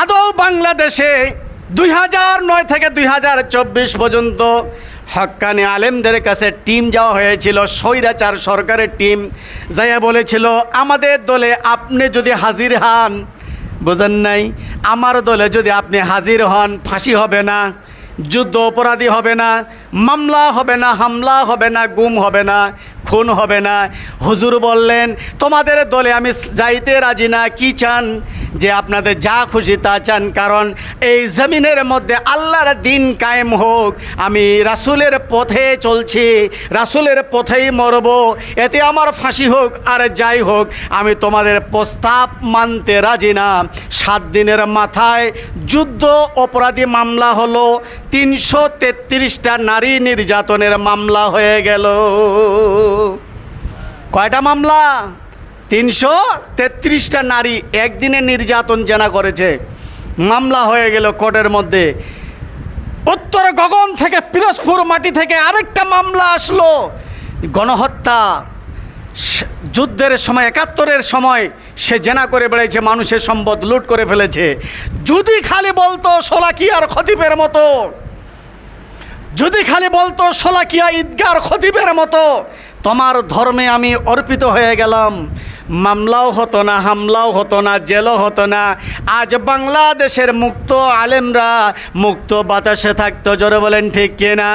আদৌ বাংলাদেশে দুই হাজার নয় থেকে দুই হাজার চব্বিশ পর্যন্ত হক্কানি আলেমদের কাছে টিম যাওয়া হয়েছিল, স্বৈরাচার সরকারের টিম। যাইয়া বলেছিল, আমাদের দলে আপনি যদি হাজির হন, বোঝেন নাই, আমার দলে যদি আপনি হাজির হন, ফাঁসি হবে না, যুদ্ধ অপরাধী হবে না, মামলা হবে না, হামলা হবে না, গুম হবে না, খুন হবে না। হুজুর বললেন, তোমাদের দলে আমি যাইতে রাজি না, কি চান? যে আপনাদের যা খুশি তা চান, কারণ এই জমিনের মধ্যে আল্লাহর দিন কায়েম হোক, আমি রাসুলের পথে চলছি, রাসুলের পথেই মরব, এতে আমার ফাঁসি হোক আর যাই হোক, আমি তোমাদের প্রস্তাব মানতে রাজি না। সাত দিনের মাথায় যুদ্ধ অপরাধী মামলা হলো, তিনশো তেত্রিশটা নারী নির্যাতনের মামলা হয়ে গেল। কয়টা মামলা? তিনশো তেত্রিশটা নারী একদিনে নির্যাতন জেনা করেছে। মামলা হয়ে গেল কোর্টের মধ্যে। উত্তর গগন থেকে পিরোজপুর মাটি থেকে আরেকটা মামলা আসলো। গণহত্যা। যুদ্ধের সময়, একাত্তরের সময় সে জেনা করে বেড়েছে মানুষের সম্পদ লুট করে ফেলেছে। যদি খালি বলতো সোলাকিয়ার খতিবের মতো? যদি খালি বলতো সোলাকিয়া ঈদগার খতিবের মতো, তোমার ধর্মে আমি অর্পিত হয়ে গেলাম। মামলাও হতো না, হামলাও হতো না, জেলও হতো না। আজ বাংলাদেশের মুক্ত আলেমরা মুক্ত বাতাসে থাকতো, জোরে বলেন ঠিক কিনা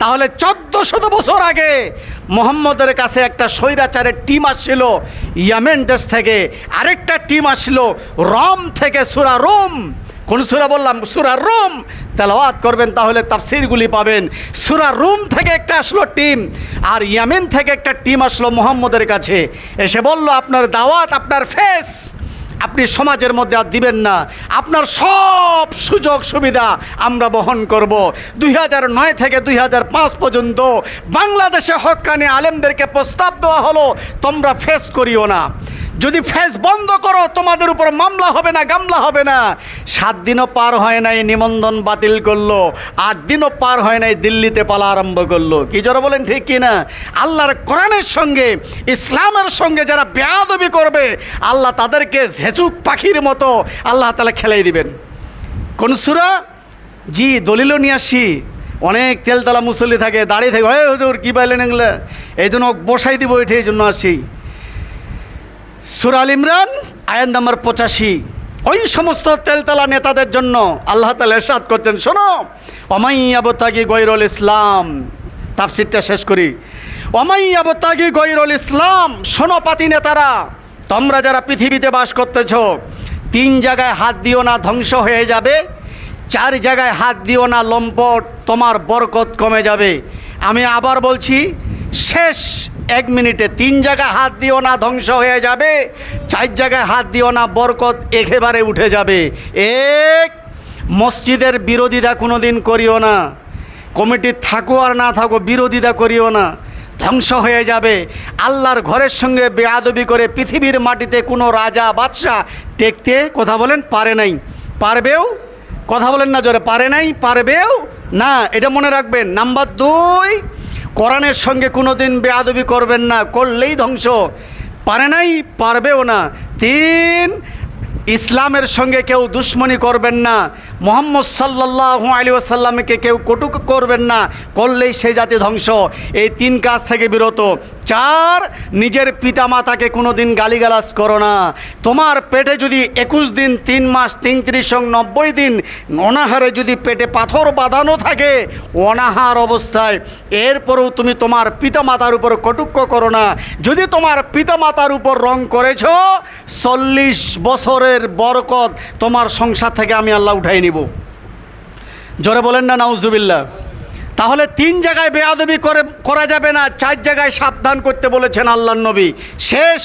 তাহলে চোদ্দ শত বছর আগে মোহাম্মদের কাছে একটা স্বৈরাচারের টিম আসছিল, ইয়ামেন দেশ থেকে আরেকটা টিম আসছিল, রম থেকে সুরা রোম। কোন সুরা বললাম? সুরা রুম। তেলাওয়াত করবেন, তাহলে তাফসিরগুলি পাবেন। সুরা রুম থেকে একটা আসলো টিম, আর ইয়ামেন থেকে একটা টিম আসলো মোহাম্মদের কাছে। এসে বলল, আপনার দাওয়াত, আপনার ফেস, আপনি সমাজের মধ্যে আর দিবেন না। আপনার সব সুযোগ সুবিধা আমরা বহন করব। দুই নয় থেকে দুই হাজার পাঁচ পর্যন্ত বাংলাদেশে হক্কানি আলেমদেরকে প্রস্তাব দেওয়া হলো, তোমরা ফেস করিও না। যদি ফেস বন্ধ করো, তোমাদের উপর মামলা হবে না, গামলা হবে না। সাত দিনও পার হয় নাই, নিবন্ধন বাতিল করল। আট দিনও পার হয় নাই, দিল্লিতে পালা আরম্ভ করল। কি জোরে বলেন, ঠিক কি না? আল্লাহর কোরআনের সঙ্গে, ইসলামের সঙ্গে যারা বেয়াদবি করবে, আল্লাহ তাদেরকে ঝেচুক পাখির মতো আল্লাহ তালা খেলাই দিবেন। কোন সুরা? জি, দলিলও নিয়ে আসি। অনেক তেলতলা মুসল্লি থাকে দাঁড়িয়ে থাকে হয় হুজুর, কী পাইলেন এগুলো? এই জন্য বসাই দিব এঠে এই জন্য আসি। সুরাল ইমরান আয়ান নাম্বার পঁচাশি। ওই সমস্ত তেলতলা নেতাদের জন্য আল্লাহ তালা এরশাদ করছেন, শোনো। অমাই আবতাগি গৈরুল ইসলাম, তাফসিরটা শেষ করি। অমাই আবতাগি গৈরুল ইসলাম, শোনো পাতি নেতারা, তোমরা যারা পৃথিবীতে বাস করতেছ, তিন জায়গায় হাত দিও না, ধ্বংস হয়ে যাবে। চার জায়গায় হাত দিও না, লম্পট, তোমার বরকত কমে যাবে। আমি আবার বলছি, শেষ এক মিনিটে তিন জায়গায় হাত দিও না ধ্বংস হয়ে যাবে, চার জায়গায় হাত দিও না, বরকত একেবারে উঠে যাবে। এক, মসজিদের বিরোধিতা কোনো দিন করিও না। কমিটি থাকো আর না থাকো, বিরোধিতা করিও না। ধ্বংস হয়ে যাবে। আল্লাহর ঘরের সঙ্গে বেয়াদবি করে পৃথিবীর মাটিতে কোনো রাজা, বাদশাহ টেকতে কথা বলেন, পারে নাই। পারবেও? কথা বলেন না জোরে, পারে নাই, পারবেও? না, এটা মনে রাখবেন। নাম্বার দুই কোরআনের সঙ্গে কোনো দিন বেয়াদবি করবেন না, করলেই ধ্বংস। পারে নাই, পারবেও না। তিন, ইসলামের সঙ্গে কেউ দুশ্মনী করবেন না। মোহাম্মদ সাল্লাহ আলী আসাল্লামকে কেউ কটুক করবেন না। করলেই সেই জাতি ধ্বংস। এই তিন কাজ থেকে বিরত। চার, নিজের পিতামাতাকে কোনো দিন গালিগালাজ করো না। তোমার পেটে যদি একুশ দিন, তিন মাস, তিনত্রিশ নব্বই দিন অনাহারে যদি পেটে পাথর বাঁধানো থাকে, অনাহার অবস্থায়, এরপরেও তুমি তোমার পিতামাতার উপর কটুক্ষ করো না। যদি তোমার পিতামাতার উপর রং করেছ, চল্লিশ বছরের বরকত তোমার সংসার থেকে আমি আল্লাহ উঠাই নিব। জোরে বলেন না নাউজুবিল্লা তাহলে তিন জায়গায় বেয়াদবি করে, করা যাবে না, চার জায়গায় সাবধান করতে বলেছেন আল্লাহ নবী। শেষ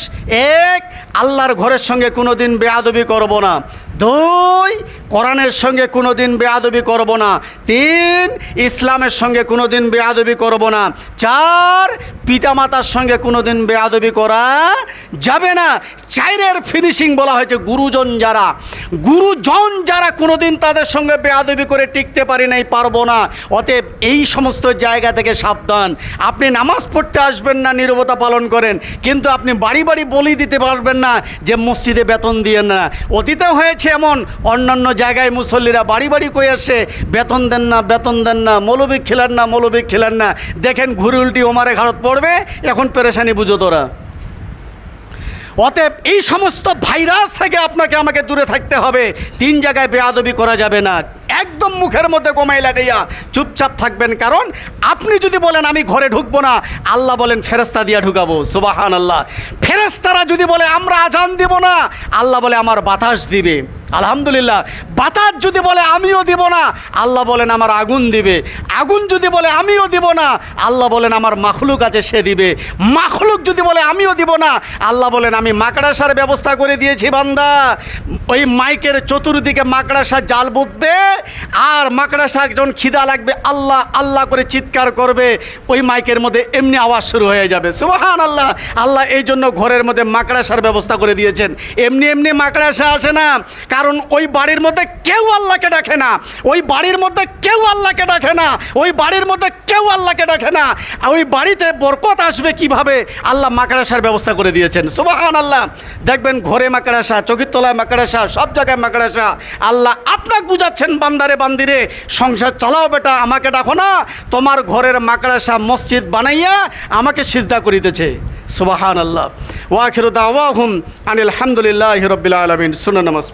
এক, আল্লাহর ঘরের সঙ্গে কোনো দিন বেয়াদবি করব না। দুই, কোরআনের সঙ্গে কোনো দিন বেয়াদবি করব না। তিন, ইসলামের সঙ্গে কোনো দিন বেয়াদবি করব না। চার, পিতামাতার সঙ্গে কোনো দিন বেয়াদবি করা যাবে না। চাইরের ফিনিশিং বলা হয়েছে গুরুজন যারা। গুরুজন যারা কোনো দিন তাদের সঙ্গে বেয়াদবি করে টিকতে পারি নাই, পারব না। অতএব এই সমস্ত জায়গা থেকে সাবধান। আপনি নামাজ পড়তে আসবেন না, নীরবতা পালন করেন। কিন্তু আপনি বাড়ি বাড়ি বলি দিতে পারবেন না যে মসজিদে বেতন দিয়ে না। অতীতে হয়েছে এমন অন্যান্য জায়গায় মুসল্লিরা বাড়ি বাড়ি কই আসে, বেতন দেন না, বেতন দেন না মৌলবিক খেলেন না মৌলবিক খেলেন না। দেখেন ঘুরে উল্টি ওমারে ঘাড়ত পড়বে, এখন পেরেশানি বুঝো তোরা। অতএব এই সমস্ত ভাইরাস থেকে আপনাকে আমাকে দূরে থাকতে হবে। তিন জায়গায় বেয়াদবি করা যাবে না। একদম মুখের মধ্যে কমাই লাগাইয়া চুপচাপ থাকবেন, কারণ আপনি যদি বলেন আমি ঘরে ঢুকবো না, আল্লাহ বলেন ফেরেস্তা দিয়া ঢুকাবো সুবাহান আল্লাহ ফেরেস্তারা যদি বলে, আমরা আজান দিব না, আল্লাহ বলে, আমার বাতাস দিবে। আলহামদুলিল্লাহ। বাতাস যদি বলে আমিও দিব না, আল্লাহ বলেন আমার আগুন দিবে। আগুন যদি বলে আমিও দিব না, আল্লাহ বলেন আমার মাখলুক আছে, সে দিবে। মাখলুক যদি বলে আমিও দিব না, আল্লাহ বলেন আমি মাকড়াসার ব্যবস্থা করে দিয়েছি, বান্দা। ওই মাইকের চতুর্দিকে মাকড়াসা জাল বুতবে, আর মাকড়াসা একজন খিদা লাগবে, আল্লাহ আল্লাহ করে চিৎকার করবে, ওই মাইকের মধ্যে এমনি আওয়াজ শুরু হয়ে যাবে। সুবাহান আল্লাহ আল্লাহ এই জন্য ঘরের মধ্যে মাকড়াসার ব্যবস্থা করে দিয়েছেন। এমনি এমনি মাকড়াসা আসে না। কারণ ওই বাড়ির মধ্যে কেউ আল্লাহকে ডাকে না। ওই বাড়ির মধ্যে কেউ আল্লাহকে ডাকে না। ওই বাড়ির মধ্যে কেউ আল্লাহকে ডাকে না। ওই বাড়িতে বরকত আসবে কীভাবে? আল্লাহ মাকড়াসার ব্যবস্থা করে দিয়েছেন। সুবাহান আল্লাহ দেখবেন ঘরে মাকড়াসা চকির তলায় মাকড়াসা, সব জায়গায় মাকড়াসা। আল্লাহ আপনাকে বুঝাচ্ছেন বান্দারে বান্দিরে, সংসার চালাও বেটা, আমাকে ডাকো না। তোমার ঘরের মাকড়াসা মসজিদ বানাইয়া আমাকে সিজদা করিতেছে। সুবাহান আল্লাহ ওয়াখির দাওয়াহুম আনিল হামদুলিল্লাহ রবিল আলমিন। সুনানামাজ